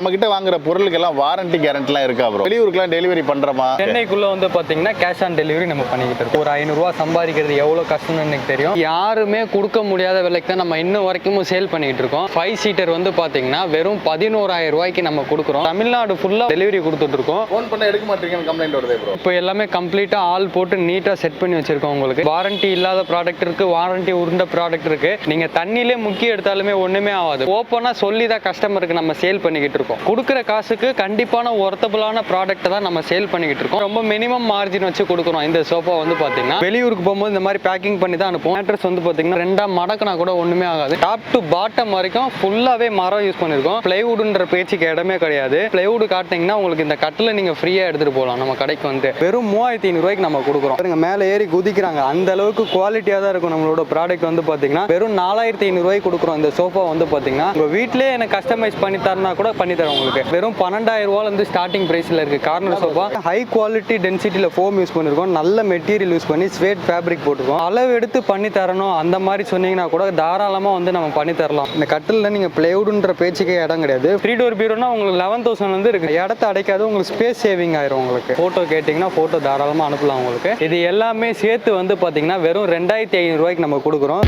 நம்ம கிட்ட வாங்குற பொருளுக்கெல்லாம் வாரண்டி கேரண்டிலாம் இருக்கா ப்ரோ வெளியூருக்குலாம் டெலிவரி பண்றோமா? சென்னைக்குள்ள வந்து பாத்தீங்கன்னா கேஷ் ஆன் டெலிவரி நம்ம பண்ணிக்கிட்டு இருக்கோம். ஒரு ஐநூறுரூவா சம்பாதிக்கிறது எவ்வளோ கஷ்டம்னு எனக்கு தெரியும். யாருமே கொடுக்க முடியாத விலைக்கு தான் நம்ம இன்னும் வரைக்கும் சேல் பண்ணிக்கிட்டு இருக்கோம். ஃபைவ் சீட்டர் வந்து பாத்தீங்கன்னா வெறும் பதினோராயிரம் ரூபாய்க்கு நம்ம கொடுக்குறோம். தமிழ்நாடு ஃபுல்லா டெலிவரி கொடுத்துட்டு இருக்கோம். ஃபோன் பண்ண எடுக்க மாட்டீங்கன்னு கம்ப்ளைண்ட் வருதே ப்ரோ இப்போ எல்லாமே கம்ப்ளீட்டாக ஆள் போட்டு நீட்டாக செட் பண்ணி வச்சிருக்கோம் உங்களுக்கு. வாரண்டி இல்லாத ப்ராடக்ட் இருக்கு வாரண்டி உருண்ட ப்ராடக்ட் இருக்கு. நீங்க தண்ணியிலே முக்கிய எடுத்தாலுமே ஒண்ணுமே ஆகாது. ஓப்பனாக சொல்லி தான் கஸ்டமருக்கு நம்ம சேல் பண்ணிக்கிட்டு இருக்கோம். கொடுக்குற காசுக்கு கண்டிப்பான ஒர்த்தபுளான ப்ராடக்ட்டை தான் நம்ம சேல் பண்ணிக்கிட்டு இருக்கோம். ரொம்ப மினிமம் மார்ஜின் வச்சு கொடுக்குறோம் இந்த சோஃபா வந்து பார்த்தீங்கன்னா வெளியூருக்கு போகும்போது இந்த மாதிரி பேக்கிங் பண்ணி தான் அனுப்புவோம். மேட்ரஸ் வந்து பார்த்தீங்கன்னா ரெண்டாம் மடக்குனா கூட ஒன்றுமே ஆகாது. டாப் டு பாட்டம் வரைக்கும் ஃபுல்லாகவே மரம் யூஸ் பண்ணியிருக்கோம் பிளைவுட்ன்ற பேச்சுக்கு இடமே கிடையாது. பிளைவுட் காட்டினீங்கன்னா உங்களுக்கு இந்த கட்டில் நீங்கள் ஃப்ரீயாக எடுத்துகிட்டு போகலாம். நம்ம கடைக்கு வந்து வெறும் மூவாயிரத்தி ஐநூறுவாய்க்கு நம்ம கொடுக்குறோம். பாருங்க மேலே ஏறி குதிக்கிறாங்க. அந்த அளவுக்கு குவாலிட்டியாக தான் இருக்கும் நம்மளோட ப்ராடக்ட் வந்து பார்த்தீங்கன்னா வெறும் நாலாயிரத்தி ஐநூறுரூவாய்க்கு கொடுக்குறோம் இந்த சோஃபா வந்து பார்த்தீங்கன்னா உங்கள் வீட்டிலே எனக்கு கஸ்டமைஸ் பண்ணி தரனா கூட பண்ணி தரேன் உங்களுக்கு. வெறும் பன்னெண்டாயிரம் ரூபாலேருந்து ஸ்டார்டிங் ப்ரைஸில் இருக்குது கார்னர் சோஃபா ஹை குவாலிட்டி டென்சிட்டியில் ஃபோம் யூஸ் பண்ணியிருக்கோம் நல்ல மெட்டீரியல் யூஸ் பண்ணி ஸ்வேட் ஃபேப்ரிக் போட்டிருக்கோம். அளவு எடுத்து பண்ணி தரணும். அந்த மாதிரி சொன்னீங்கன்னா கூட தாராளமாக வந்து நம்ம பண்ணி தரலாம். இந்த கட்டிலில் நீங்கள் பிளேவுடுன்ற பேச்சுக்கே இடம் கிடையாது. த்ரீ டோர் பீரோனா உங்களுக்கு லெவன் தௌசண்ட் வந்து இருக்கு. இடத்த அடைக்காது உங்களுக்கு ஸ்பேஸ் சேவிங் ஆயிரும் உங்களுக்கு. ஃபோட்டோ கேட்டிங்கன்னா ஃபோட்டோ தாராளமாக அனுப்பலாம் உங்களுக்கு. இது எல்லாமே சேர்த்து வந்து பார்த்தீங்கன்னா வெறும் ரெண்டாயிரத்தி ஐநூறுரூவாய்க்கு நம்ம கொடுக்குறோம்.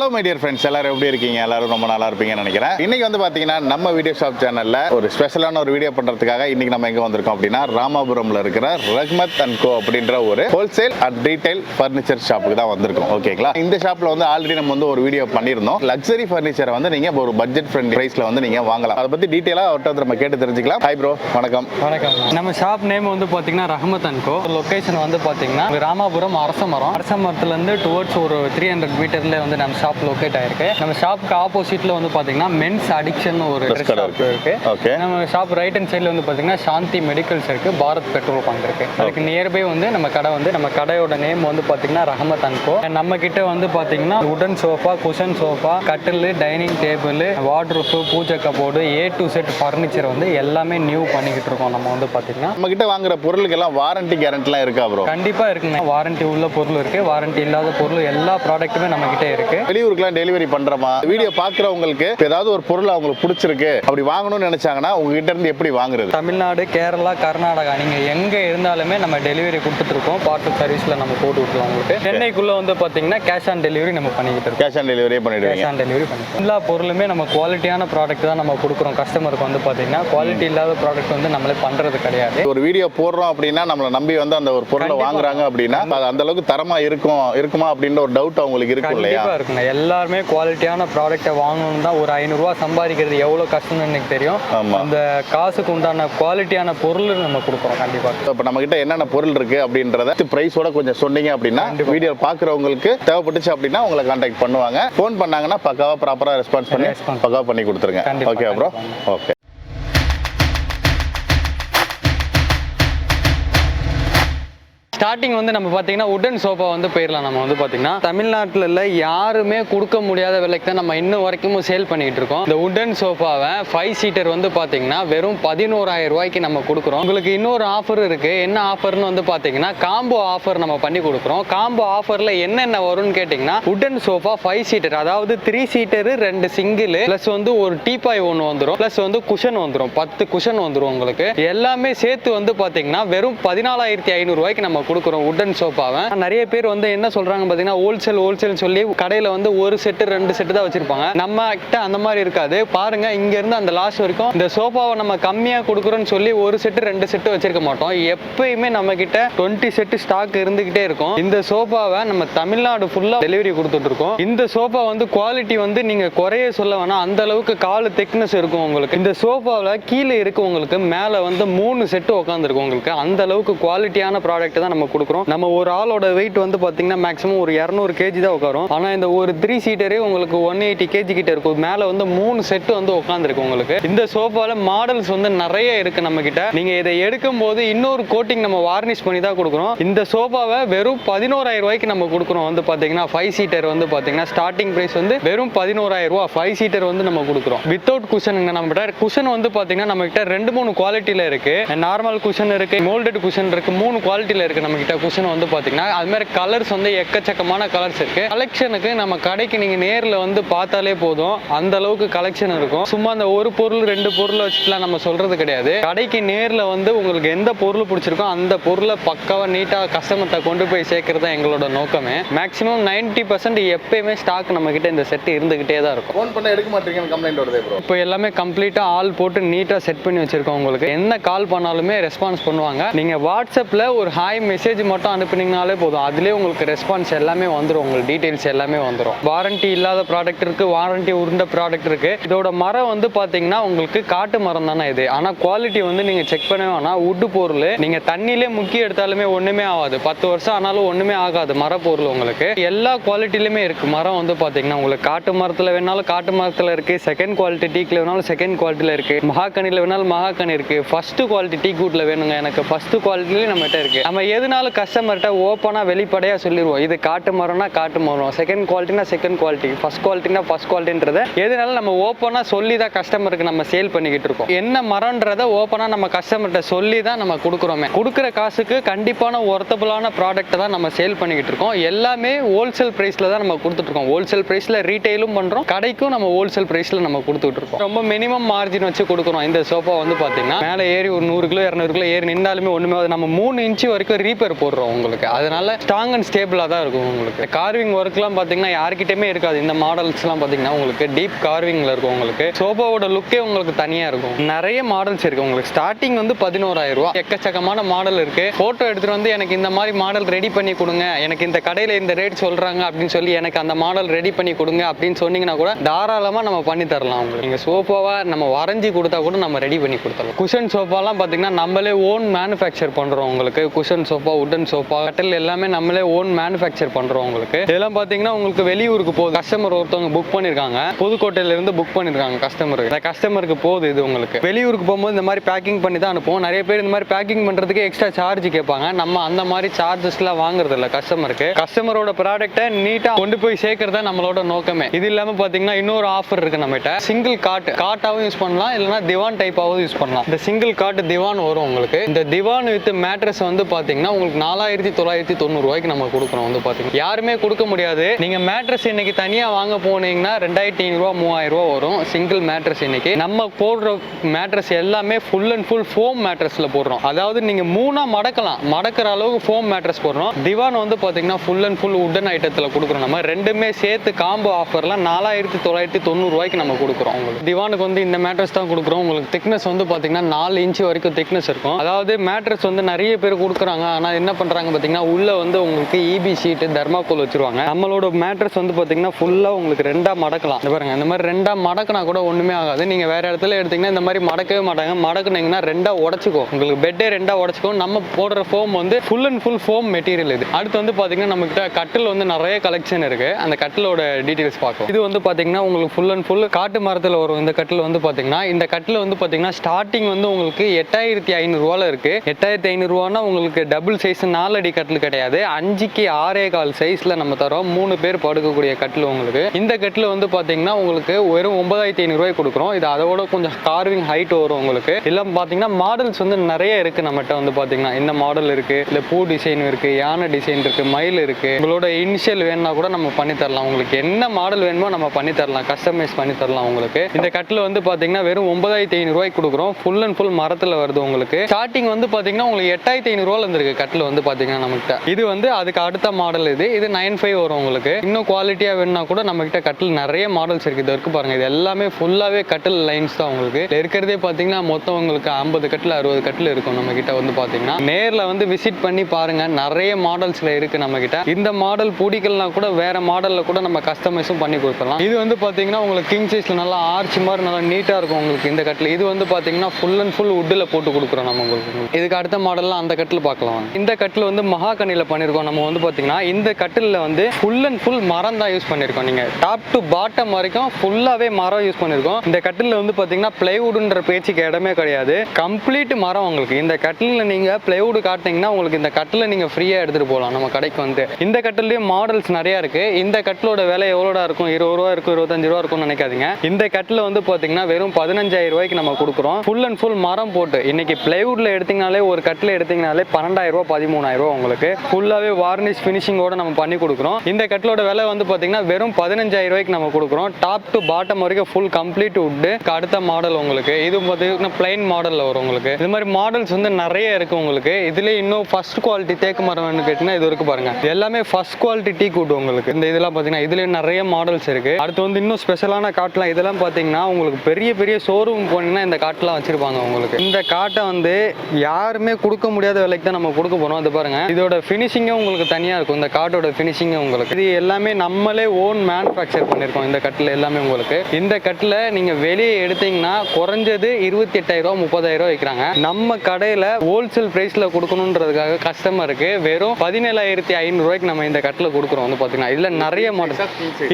ஹலோ மை டியர் ஃப்ரெண்ட்ஸ் எல்லாரும் எப்படி இருக்கீங்க? எல்லாரும் ரொம்ப நல்லா இருப்பீங்கன்னு நினைக்கிறேன். இன்னைக்கு வந்து பாத்தீங்கன்னா நம்ம வீடியோ ஷாப் சேனல்ல ஒரு ஸ்பெஷலான ஒரு வீடியோ பண்றதுக்காக இன்னைக்கு நம்ம எங்க வந்திருக்கோம் அப்படின்னா ராமாபுரமில் இருக்கிற ரஹ்மத் அண்ட் கோ அப்படின்ற ஒரு ஹோல்சேல் அண்ட் ரீட்டைல் ஃபர்னிச்சர் ஷாப்புக்கு தான் வந்திருக்கோம். ஓகேங்களா இந்த ஷாப்ல வந்து ஆல்ரெடி நம்ம வந்து ஒரு வீடியோ பண்ணியிருந்தோம். லக்ஸரி ஃபர்னிச்சரை வந்து நீங்க ஒரு பட்ஜெட் ஃப்ரெண்ட் பிரைஸ்ல வந்து நீங்க வாங்கலாம். அதை பத்தி டீட்டெயிலா அவர்கிட்ட வந்து நம்ம கேட்டு தெரிஞ்சுக்கலாம். ஹாய் ப்ரோ வணக்கம். வணக்கம். நம்ம ஷாப் நேம் வந்து பார்த்தீங்கன்னா ரஹமத் அண்ட் கோ லொக்கேஷன் வந்து பார்த்தீங்கன்னா ராமாபுரம் அரச மரம் அரச டுவர்ட்ஸ் ஒரு த்ரீ ஹண்ட்ரட் மீட்டர்ல வந்து நம்ம ஷாப் லொக்கேட் ஆயிருக்கு. நம்ம ஷாப்க்கு ஆப்போசிட்ல வந்து பார்த்தீங்கன்னா மென்ஸ் அடிக்ஷன் ஒரு கடை ஷாப் இருக்கு. ஓகே நம்ம ஷாப் ரைட் ஹேண்ட் சைடில் வந்து பார்த்தீங்கன்னா சாந்தி மெடிக்கல்ஸ் இருக்கு பாரத் பெட்ரோல் பங்க் இருக்கு. அதுக்கு நியர்பை வந்து நம்ம கடை வந்து நம்ம கடையோட நேம் வந்து பார்த்தீங்கன்னா ரஹமத் அன்கோ நம்ம கிட்ட வந்து பார்த்தீங்கன்னா உடன் சோஃபா குஷன் சோஃபா கட்டில் டைனிங் டேபிள் வார்ட்ரூஃப் பூஜை cupboard A to set furniture வந்து எல்லாமே நியூ பண்ணிக்கிட்டு இருக்கோம் நம்ம வந்து பார்த்தீங்கன்னா நம்ம கிட்ட வாங்குற பொருளுக்கெல்லாம் வாரண்டி கேரண்டிலாம் இருக்கா ப்ரோ கண்டிப்பா இருக்குங்க. வாரண்டி உள்ள பொருள் இருக்கு. வாரண்டி இல்லாத பொருள் எல்லா ப்ராடக்ட்டுமே நம்ம கிட்ட இருக்கு. வெளியூருக்குலாம் டெலிவரி பண்றோமா? வீடியோ பாக்குறவங்களுக்கு ஏதாவது ஒரு பொருள் அவங்களுக்கு பிடிச்சிருக்கு அப்படி வாங்கணும்னு நினைச்சாங்கன்னா உங்ககிட்ட இருந்து எப்படி வாங்குறது? தமிழ்நாடு கேரளா கர்நாடகா நீங்க எங்க இருந்தாலுமே நம்ம டெலிவரி கொடுத்துட்டு இருக்கோம். பார்சல் சர்வீஸ்ல நம்ம போட்டு விட்டுருவோம் உங்களுக்கு. சென்னைக்குள்ள வந்து பாத்தீங்கன்னா கேஷ் ஆன் டெலிவரி நம்ம பண்ணிக்கிட்டு இருக்கோம். கேஷ் ஆன் டெலிவரியே பண்ணிடுவீங்க. கேஷ் ஆன் டெலிவரி பண்ணிக்கிறோம் எல்லா பொருளுமே நம்ம குவாலிட்டியான ப்ராடக்ட் தான் நம்ம கொடுக்குறோம். கஸ்டமருக்கு வந்து பார்த்தீங்கன்னா குவாலிட்டி இல்லாத ப்ராடக்ட் வந்து நம்மளே பண்ணுறது கிடையாது. ஒரு வீடியோ போடுறோம் அப்படின்னா நம்மளை நம்பி வந்து அந்த ஒரு பொருளை. வாங்குறாங்க அப்படின்னா அது அந்த அளவுக்கு தரமா இருக்கும் இருக்குமா அப்படின்ற ஒரு டவுட் அவங்களுக்கு இருக்கும் இல்லையா? எல்லாருமே குவாலிட்டியான ப்ராடக்ட்டை வாங்கணும் தான் ஒரு ஐநூறுரூவா சம்பாதிக்கிறது எவ்வளோ கஷ்டம்னு எனக்கு தெரியும். அந்த காசுக்கு உண்டான குவாலிட்டியான பொருள் நம்ம கொடுக்குறோம் கண்டிப்பாக இப்போ நம்ம கிட்ட என்னென்ன பொருள் இருக்கு அப்படின்றத பிரைஸோட கொஞ்சம் சொன்னீங்க அப்படின்னா வீடியோ பாக்குறவங்களுக்கு தேவைப்பட்டுச்சு அப்படின்னா உங்களை கான்டாக்ட் பண்ணுவாங்க. ஃபோன் பண்ணாங்கன்னா பக்காவா ப்ராப்பரா ரெஸ்பான்ஸ் பண்ணி Response. பக்காவா பண்ணி கொடுத்துருங்க. ஓகே ப்ரோ கண்டிப்பா. ஓகே ஸ்டார்டிங் வந்து நம்ம பார்த்தீங்கன்னா உடன் சோஃபா வந்து போயிடலாம் நம்ம வந்து பார்த்தீங்கன்னா தமிழ்நாட்டில் இல்லை யாருமே கொடுக்க முடியாத விலைக்கு தான் நம்ம இன்னும் வரைக்கும் சேல் பண்ணிக்கிட்டு இருக்கோம். இந்த உடன் சோஃபாவை ஃபைவ் சீட்டர் வந்து பார்த்தீங்கன்னா வெறும் பதினோராயிரம் ரூபாய்க்கு நம்ம கொடுக்குறோம். உங்களுக்கு இன்னொரு ஆஃபர் இருக்கு. என்ன ஆஃபர்னு வந்து பார்த்தீங்கன்னா காம்போ ஆஃபர் நம்ம பண்ணி கொடுக்குறோம். காம்போ ஆஃபரில் என்னென்ன வரும்னு கேட்டிங்கன்னா உடன் சோஃபா ஃபைவ் சீட்டர் அதாவது த்ரீ சீட்டரு ரெண்டு சிங்கிள் ப்ளஸ் வந்து ஒரு டீபாய் ஒன்று வந்துடும் ப்ளஸ் வந்து குஷன் வந்துடும் பத்து குஷன் வந்துடும் உங்களுக்கு. எல்லாமே சேர்த்து வந்து பார்த்தீங்கன்னா வெறும் பதினாலாயிரத்தி ஐநூறுரூவாய்க்கு நம்ம கொடுக்குறோம் உடன் சோஃபாவை நிறைய பேர் வந்து என்ன சொல்றாங்க பார்த்தீங்கன்னா ஹோல்சேல் ஹோல்சேல் சொல்லி கடையில் வந்து ஒரு செட்டு ரெண்டு செட்டு தான் வச்சிருப்பாங்க. நம்ம கிட்ட அந்த மாதிரி இருக்காது. பாருங்க இங்க இருந்து அந்த லாஸ்ட் வரைக்கும் இந்த சோஃபாவை நம்ம கம்மியாக கொடுக்குறோன்னு சொல்லி ஒரு செட்டு ரெண்டு செட்டு வச்சிருக்க மாட்டோம். எப்பயுமே நம்ம கிட்ட டுவெண்ட்டி செட்டு ஸ்டாக் இருந்துகிட்டே இருக்கும். இந்த சோஃபாவை நம்ம தமிழ்நாடு ஃபுல்லாக டெலிவரி கொடுத்துட்டு இருக்கோம். இந்த சோஃபா வந்து குவாலிட்டி வந்து நீங்க குறைய சொல்ல வேணாம். அந்த அளவுக்கு கால் திக்னஸ் இருக்கும் உங்களுக்கு. இந்த சோஃபாவில் கீழே இருக்கு உங்களுக்கு மேலே வந்து மூணு செட்டு உட்காந்துருக்கும் உங்களுக்கு. அந்த அளவுக்கு குவாலிட்டியான ப்ராடக்ட் தான் நம்ம கொடுக்குறோம். நம்ம ஒரு ஆளோட வெயிட் வந்து பார்த்தீங்கன்னா மேக்ஸிமம் ஒரு இரநூறு கேஜி தான் உட்காரும். ஆனால் இந்த ஒரு த்ரீ சீட்டரே உங்களுக்கு ஒன் எயிட்டி கேஜி கிட்ட இருக்கும். மேலே வந்து மூணு செட்டு வந்து உட்காந்துருக்கு உங்களுக்கு. இந்த சோஃபாவில் மாடல்ஸ் வந்து நிறைய இருக்கு நம்ம கிட்ட நீங்க இதை எடுக்கும் போது இன்னொரு கோட்டிங் நம்ம வார்னிஷ் பண்ணி தான் கொடுக்குறோம். இந்த சோஃபாவை வெறும் பதினோராயிரம் ரூபாய்க்கு நம்ம கொடுக்குறோம் வந்து பார்த்தீங்கன்னா ஃபைவ் சீட்டர் வந்து பார்த்தீங்கன்னா ஸ்டார்டிங் ப்ரைஸ் வந்து வெறும் பதினோராயிரம் ரூபா ஃபைவ் சீட்டர் வந்து நம்ம கொடுக்குறோம். வித்தவுட் குஷனுங்க நம்ம கிட்ட குஷன் வந்து பார்த்தீங்கன்னா நம்ம கிட்ட ரெண்டு மூணு குவாலிட்டியில் இருக்கு. நார்மல் குஷன் இருக்கு மோல்டட் குஷன் இருக்கு மூணு குவாலிட்டியில் இருக்கு நம்ம கிட்ட குஷன் வந்து பார்த்தீங்கன்னா அது மாதிரி கலர்ஸ் வந்து எக்கச்சக்கமான கலர்ஸ் இருக்கு. கலெக்ஷனுக்கு நம்ம கடைக்கு நீங்க நேர்ல வந்து பார்த்தாலே போதும். அந்த அளவுக்கு கலெக்ஷன் இருக்கும். சும்மா அந்த ஒரு பொருள் ரெண்டு பொருளை வச்சுட்டுலாம் நம்ம சொல்றது கிடையாது. கடைக்கு நேர்ல வந்து உங்களுக்கு எந்த பொருள் பிடிச்சிருக்கோ அந்த பொருளை பக்காவா நீட்டா கஸ்டமர்கிட்ட கொண்டு போய் சேர்க்கறது தான் எங்களோட நோக்கமே. மேக்ஸிமம் 90% பர்சன்ட் எப்பயுமே ஸ்டாக் நம்ம கிட்ட இந்த செட் இருந்துகிட்டே தான் இருக்கும். ஃபோன் பண்ண எடுக்க மாட்டீங்கன்னு கம்ப்ளைண்ட் வருதே இப்போ எல்லாமே கம்ப்ளீட்டாக ஆள் போட்டு நீட்டாக செட் பண்ணி வச்சிருக்கோம் உங்களுக்கு. என்ன கால் பண்ணாலுமே ரெஸ்பான்ஸ் பண்ணுவாங்க. நீங்கள் வாட்ஸ்அப்பில் ஒரு ஹாய் மெசேஜ் மட்டும் அனுப்புனீங்கனாலே போதும். அதுலேயே உங்களுக்கு ரெஸ்பான்ஸ் எல்லாமே வந்துடும் உங்களுக்கு டீட்டெயில்ஸ் எல்லாமே வந்துடும் வாரண்டி இல்லாத ப்ராடக்ட் இருக்கு. வாரண்டி உருண்ட ப்ராடக்ட் இருக்கு. இதோட மரம் வந்து பார்த்தீங்கன்னா உங்களுக்கு காட்டு மரம் தானே இது. ஆனால் குவாலிட்டி வந்து நீங்கள் செக் பண்ண வேணாம். உட்டு பொருள் நீங்கள் தண்ணியிலே முக்கி எடுத்தாலுமே ஒன்றுமே ஆகாது. பத்து வருஷம் ஆனாலும் ஒன்றுமே ஆகாது மர பொருள் உங்களுக்கு. எல்லா குவாலிட்டிலுமே இருக்கு. மரம் வந்து பார்த்தீங்கன்னா உங்களுக்கு காட்டு மரத்தில் வேணாலும் காட்டு மரத்தில் இருக்கு. செகண்ட் குவாலிட்டி டீக்கில் வேணாலும் செகண்ட் குவாலிட்டியில் இருக்கு. மகாக்கனியில் வேணாலும் மகாக்கனி இருக்கு. ஃபர்ஸ்ட் குவாலிட்டி டீ கூட்டில் வேணுங்க எனக்கு. ஃபர்ஸ்ட் குவாலிட்டிலேயே நம்மகிட்ட இருக்கு. நம்ம எது நாள் கஸ்டமர்கிட்ட ஓப்பனாக வெளிப்படையாக சொல்லிடுவோம் இது காட்டு மரம்னா காட்டு மரம். செகண்ட் குவாலிட்டினா செகண்ட் குவாலிட்டி ஃபர்ஸ்ட் குவாலிட்டினா ஃபர்ஸ்ட் குவாலிட்டின்றத எதுனாலும் நம்ம ஓப்பனாக சொல்லி தான் கஸ்டமருக்கு நம்ம சேல் பண்ணிக்கிட்டு இருக்கோம். என்ன மரம்ன்றத ஓப்பனாக நம்ம கஸ்டமர்கிட்ட சொல்லி தான் நம்ம கொடுக்குறோமே. கொடுக்குற காசுக்கு கண்டிப்பான ஒர்த்தபுளான ப்ராடக்ட்டை தான் நம்ம சேல் பண்ணிக்கிட்டு இருக்கோம். எல்லாமே ஹோல்சேல் ப்ரைஸில் தான் நம்ம கொடுத்துட்டு இருக்கோம். ஹோல்சேல் ப்ரைஸில் ரீட்டைலும் பண்ணுறோம் கடைக்கும் நம்ம ஹோல்சேல் ப்ரைஸில் நம்ம கொடுத்துட்டு இருக்கோம். ரொம்ப மினிமம் மார்ஜின் வச்சு கொடுக்குறோம் இந்த சோஃபா வந்து பார்த்தீங்கன்னா மேலே ஏறி ஒரு நூறு கிலோ இரநூறு கிலோ ஏறி நின்றாலுமே ஒன்றுமே நம்ம மூணு இன்ச்சு வரைக்கும் பேர் போடுறோம் உங்களுக்கு. அதனால ஸ்ட்ராங் அண்ட் ஸ்டேபிளாக தான் இருக்கும் உங்களுக்கு. கார்விங் ஒர்க்லாம் பார்த்தீங்கன்னா யார்கிட்டயுமே இருக்காது. இந்த மாடல்ஸ்லாம் பார்த்தீங்கன்னா உங்களுக்கு டீப் கார்விங்கில் இருக்கும் உங்களுக்கு. சோஃபாவோட லுக்கே உங்களுக்கு தனியாக இருக்கும். நிறைய மாடல்ஸ் இருக்கு உங்களுக்கு. ஸ்டார்டிங் வந்து பதினோராயிரம் ரூபா. எக்கச்சக்கமான மாடல் இருக்கு. ஃபோட்டோ எடுத்துட்டு வந்து எனக்கு இந்த மாதிரி மாடல் ரெடி பண்ணி கொடுங்க. எனக்கு இந்த கடையில் இந்த ரேட் சொல்றாங்க அப்படின்னு சொல்லி எனக்கு அந்த மாடல் ரெடி பண்ணி கொடுங்க அப்படின்னு சொன்னீங்கன்னா கூட தாராளமாக நம்ம பண்ணி தரலாம் உங்களுக்கு. நீங்கள் சோஃபாவா நம்ம வரைஞ்சி கொடுத்தா கூட நம்ம ரெடி பண்ணி கொடுத்துடலாம். குஷன் சோஃபாலாம் பார்த்தீங்கன்னா நம்மளே ஓன் மேனுஃபேக்சர் பண்ணுறோம் உங்களுக்கு. குஷன் சோஃபா வுட்டன் சோப்பா கட்டில் எல்லாமே நம்மளே ஓன் மேனுஃபேக்சர் பண்ணுறோம் உங்களுக்கு. இதெல்லாம் பார்த்தீங்கன்னா உங்களுக்கு வெளியூருக்கு போகுது. கஸ்டமர் ஒருத்தவங்க புக் பண்ணியிருக்காங்க புதுக்கோட்டையில இருந்து புக் பண்ணியிருக்காங்க கஸ்டமருக்கு இந்த கஸ்டமருக்கு போகுது இது உங்களுக்கு. வெளியூருக்கு போகும்போது இந்த மாதிரி பேக்கிங் பண்ணி தான் அனுப்புவோம். நிறைய பேர் இந்த மாதிரி பேக்கிங் பண்ணுறதுக்கு எக்ஸ்ட்ரா சார்ஜ் கேட்பாங்க. நம்ம அந்த மாதிரி சார்ஜஸ்லாம் வாங்குறது இல்லை கஸ்டமருக்கு கஸ்டமரோட ப்ராடக்ட்டை நீட்டாக கொண்டு போய் சேர்க்கறது நம்மளோட நோக்கமே. இது இல்லாமல் பார்த்தீங்கன்னா இன்னொரு ஆஃபர் இருக்கு நம்மகிட்ட. சிங்கிள் காட்டு காட்டாவும் யூஸ் பண்ணலாம். இல்லைனா திவான் டைப்பாகவும் யூஸ் பண்ணலாம். இந்த சிங்கிள் காட்டு திவான் வரும் உங்களுக்கு. இந்த திவான் வித் மேட்ரஸ் வந்து பார்த்தீங்கன்னா உங்களுக்கு நாலாயிரத்தி தொள்ளாயிரத்தி தொண்ணூறு ரூபாய்க்கு நம்ம கொடுக்குறோம் வந்து பார்த்தீங்கன்னா யாருமே கொடுக்க முடியாது. நீங்கள் மேட்ரஸ் இன்னைக்கு தனியாக வாங்க போனீங்கன்னா ரெண்டாயிரத்தி ஐநூறுரூவா மூவாயிரம் ரூபா வரும். சிங்கிள் மேட்ரஸ் இன்னைக்கு. நம்ம போடுற மேட்ரஸ் எல்லாமே ஃபுல் அண்ட் ஃபுல் ஃபோம் மேட்ரஸில் போடுறோம். அதாவது நீங்கள் மூணாக மடக்கலாம். மடக்கிற அளவுக்கு ஃபோம் மேட்ரஸ் போடுறோம். திவான் வந்து பார்த்தீங்கன்னா ஃபுல் அண்ட் ஃபுல் உட்டன் ஐட்டத்தில் கொடுக்குறோம் நம்ம. ரெண்டுமே சேர்த்து காம்போ ஆஃபர்லாம் நாலாயிரத்தி தொள்ளாயிரத்தி தொண்ணூறு ரூபாய்க்கு நம்ம கொடுக்குறோம் உங்களுக்கு. திவானுக்கு வந்து இந்த மேட்ரஸ் தான் கொடுக்குறோம். உங்களுக்கு திக்னஸ் வந்து பார்த்தீங்கன்னா நாலு இன்ச்சு வரைக்கும் திக்னஸ் இருக்கும். அதாவது மேட்ரஸ் வந்து நிறைய பேர் கொடுக்குறாங்க. ஆனால் என்ன பண்ணுறாங்க பார்த்தீங்கன்னா உள்ள வந்து உங்களுக்கு இபி ஷீட்டு தர்மாக்கோல் வச்சிருவாங்க. நம்மளோட மேட்ரஸ் வந்து பார்த்தீங்கன்னா ஃபுல்லாக உங்களுக்கு ரெண்டாக மடக்கலாம். இந்த இந்த மாதிரி ரெண்டாக மடக்கினா கூட ஒன்றுமே ஆகாது. நீங்கள் வேறு இடத்துல எடுத்தீங்கன்னா இந்த மாதிரி மடக்கவே மாட்டாங்க. மடக்குனீங்கன்னா ரெண்டாக உடச்சிக்கும். உங்களுக்கு பெட்டே ரெண்டாக உடச்சிக்கும். நம்ம போடுற ஃபோம் வந்து full and full foam material இது. அடுத்து வந்து பார்த்தீங்கன்னா நம்மகிட்ட கட்டில் வந்து நிறைய கலெக்ஷன் இருக்குது அந்த கட்டிலோட டீட்டெயில்ஸ் பார்க்கும் இது வந்து பார்த்தீங்கன்னா உங்களுக்கு ஃபுல் அண்ட் ஃபுல் காட்டு மரத்தில் வரும். இந்த கட்டில் வந்து பார்த்தீங்கன்னா இந்த கட்டில் வந்து பார்த்தீங்கன்னா ஸ்டார்டிங் வந்து உங்களுக்கு எட்டாயிரத்தி ஐநூறுரூவாவில் இருக்குது எட்டாயிரத்தி ஐநூறுரூவானா உங்களுக்கு டபுள் சைஸ் நாலடி கட்டில் கிடையாது. அஞ்சுக்கு ஆறே கால் சைஸ்ல நம்ம தரோம். மூணு பேர் படுக்கக்கூடிய கட்டில் உங்களுக்கு. இந்த கட்டில் வந்து பார்த்தீங்கன்னா உங்களுக்கு வெறும் ஒன்பதாயிரத்தி ஐநூறுரூவாய் கொடுக்குறோம். இது அதோட கொஞ்சம் கார்விங் ஹைட் வரும் உங்களுக்கு. எல்லாம் பார்த்தீங்கன்னா மாடல்ஸ் வந்து நிறைய இருக்கு நம்மகிட்ட வந்து பார்த்தீங்கன்னா இந்த மாடல் இருக்கு? இல்லை பூ டிசைன் இருக்கு யானை டிசைன் இருக்கு மயில் இருக்கு. உங்களோட இனிஷியல் வேணும்னா கூட நம்ம பண்ணி தரலாம். உங்களுக்கு என்ன மாடல் வேணுமோ நம்ம பண்ணி தரலாம். கஸ்டமைஸ் பண்ணி தரலாம் உங்களுக்கு. இந்த கட்டில் வந்து பார்த்தீங்கன்னா வெறும் ஒன்பதாயிரத்தி ஐநூறுரூவாய்க்கு கொடுக்குறோம். ஃபுல் அண்ட் ஃபுல் மரத்தில் வருது உங்களுக்கு. ஸ்டார்டிங் வந்து பார்த்தீங்கன்னா உங்களுக்கு எட்டாயிரத்தி ஐநூறுரூவால இருந்திருக்கு. கட்டில் வந்து பார்த்தீங்கன்னா நம்மகிட்ட. இது வந்து அதுக்கு அடுத்த மாடல் இது. இது நைன் ஃபைவ் வரும் உங்களுக்கு. இன்னும் குவாலிட்டியாக வேணும்னா கூட நம்மகிட்ட கட்டில் நிறைய மாடல்ஸ் இருக்குது இது இருக்கு பாருங்க. இது எல்லாமே ஃபுல்லாகவே கட்டில் லைன்ஸ் தான் உங்களுக்கு. இருக்கிறதே பார்த்தீங்கன்னா மொத்தம் உங்களுக்கு ஐம்பது கட்டில் அறுபது கட்டில் இருக்கும் நம்ம கிட்ட வந்து பார்த்தீங்கன்னா நேரில் வந்து விசிட் பண்ணி பாருங்க. நிறைய மாடல்ஸில் இருக்கு நம்ம கிட்ட இந்த மாடல் பிடிக்கலனா கூட வேற மாடலில் கூட நம்ம கஸ்டமைஸும் பண்ணி கொடுத்துடலாம். இது வந்து பார்த்தீங்கன்னா உங்களுக்கு கிங் சைஸ்ல நல்லா ஆர்ச் மாதிரி நல்லா நீட்டாக இருக்கும் உங்களுக்கு இந்த கட்டில். இது வந்து பார்த்தீங்கன்னா ஃபுல் அண்ட் ஃபுல் உட்டில் போட்டு கொடுக்குறோம் நம்ம உங்களுக்கு. இதுக்கு அடுத்த மாடல்லாம் அந்த கட்டில் பார்க்கலாம். வாங்க. இந்த கட்டில் வந்து மகாகனியில் பண்ணியிருக்கோம் நம்ம வந்து பார்த்தீங்கன்னா இந்த கட்டிலில் வந்து ஃபுல் அண்ட் ஃபுல் மரம் தான் யூஸ் பண்ணியிருக்கோம் நீங்கள் டாப் டு பாட்டம் வரைக்கும் ஃபுல்லாகவே மரம் யூஸ் பண்ணியிருக்கோம் இந்த கட்டிலில் வந்து பார்த்தீங்கன்னா பிளைவுடுன்ற பேச்சுக்கு இடமே கிடையாது. கம்ப்ளீட் மரம் உங்களுக்கு. இந்த கட்டிலில் நீங்கள் பிளைவுடு காட்டினீங்கன்னா உங்களுக்கு இந்த கட்டில் நீங்கள் ஃப்ரீயாக எடுத்துகிட்டு போகலாம் நம்ம கடைக்கு வந்து. இந்த கட்டிலையும் மாடல்ஸ் நிறையா இருக்குது இந்த கட்டிலோட விலை எவ்வளோடா இருக்கும்? இருபது ரூபா இருக்கும் இருபத்தஞ்சு ரூபா இருக்கும்னு நினைக்காதீங்க. இந்த கட்டில் வந்து பார்த்தீங்கன்னா வெறும் பதினஞ்சாயிரம் ரூபாய்க்கு நம்ம கொடுக்குறோம். ஃபுல் அண்ட் ஃபுல் மரம் போட்டு. இன்னைக்கு பிளைவுட்ல எடுத்தீங்கனாலே ஒரு கட்டில் எடுத்தீங்கனாலே பன்னெண்டாயிரம் ரூபா பதிமூணாயிரம் ரூபா உங்களுக்கு ஃபுல்லாகவே வார்னிஷ் ஃபினிஷிங்கோட நம்ம பண்ணி கொடுக்குறோம். இந்த கட்டிலோட விலை வந்து பார்த்தீங்கன்னா வெறும் பதினஞ்சாயிரம் ரூபாய்க்கு நம்ம கொடுக்குறோம். டாப் டு பாட்டம் வரைக்கும் ஃபுல் கம்ப்ளீட் உட்டு அடுத்த மாடல் உங்களுக்கு. இது பார்த்தீங்கன்னா பிளைன் மாடலில் வரும் உங்களுக்கு. இது மாதிரி மாடல்ஸ் வந்து நிறைய இருக்கு உங்களுக்கு. இதுல இன்னும் ஃபர்ஸ்ட் குவாலிட்டி தேக்கு மரம் கேட்டிங்கன்னா இது இருக்கு பாருங்க. எல்லாமே ஃபர்ஸ்ட் குவாலிட்டி டீ கூட்டு உங்களுக்கு. இந்த இதெல்லாம் பார்த்தீங்கன்னா இதுல நிறைய மாடல்ஸ் இருக்கு. அடுத்து வந்து இன்னும் ஸ்பெஷலான காட்டெலாம் இதெல்லாம் பார்த்தீங்கன்னா உங்களுக்கு பெரிய பெரிய ஷோரூம் போனீங்கன்னா இந்த காட்டெலாம் வச்சிருப்பாங்க உங்களுக்கு. இந்த காட்டை வந்து யாருமே கொடுக்க முடியாத விலைக்கு தான் நம்ம கொடுக்க போறோம் அது பாருங்க. இதோட ஃபினிஷிங்கே உங்களுக்கு தனியா இருக்கும். இந்த காட்டோட ஃபினிஷிங்கே உங்களுக்கு. இது எல்லாமே நம்மளே ஓன் மேனுஃபேக்சர் பண்ணியிருக்கோம் இந்த கட்டில் எல்லாமே உங்களுக்கு. இந்த கட்டில் நீங்க வெளியே எடுத்தீங்கன்னா குறைஞ்சது இருபத்தி எட்டாயிரம் ரூபா முப்பதாயிரம் ரூபா விற்கிறாங்க நம்ம கடையில ஹோல்சேல் பிரைஸ்ல கொடுக்கணுன்றதுக்காக கஸ்டமருக்கு வெறும் பதினேழாயிரத்தி ஐநூறுரூவாய்க்கு நம்ம இந்த கட்டில் கொடுக்குறோம் வந்து பார்த்தீங்கன்னா இதுல நிறைய மாடல்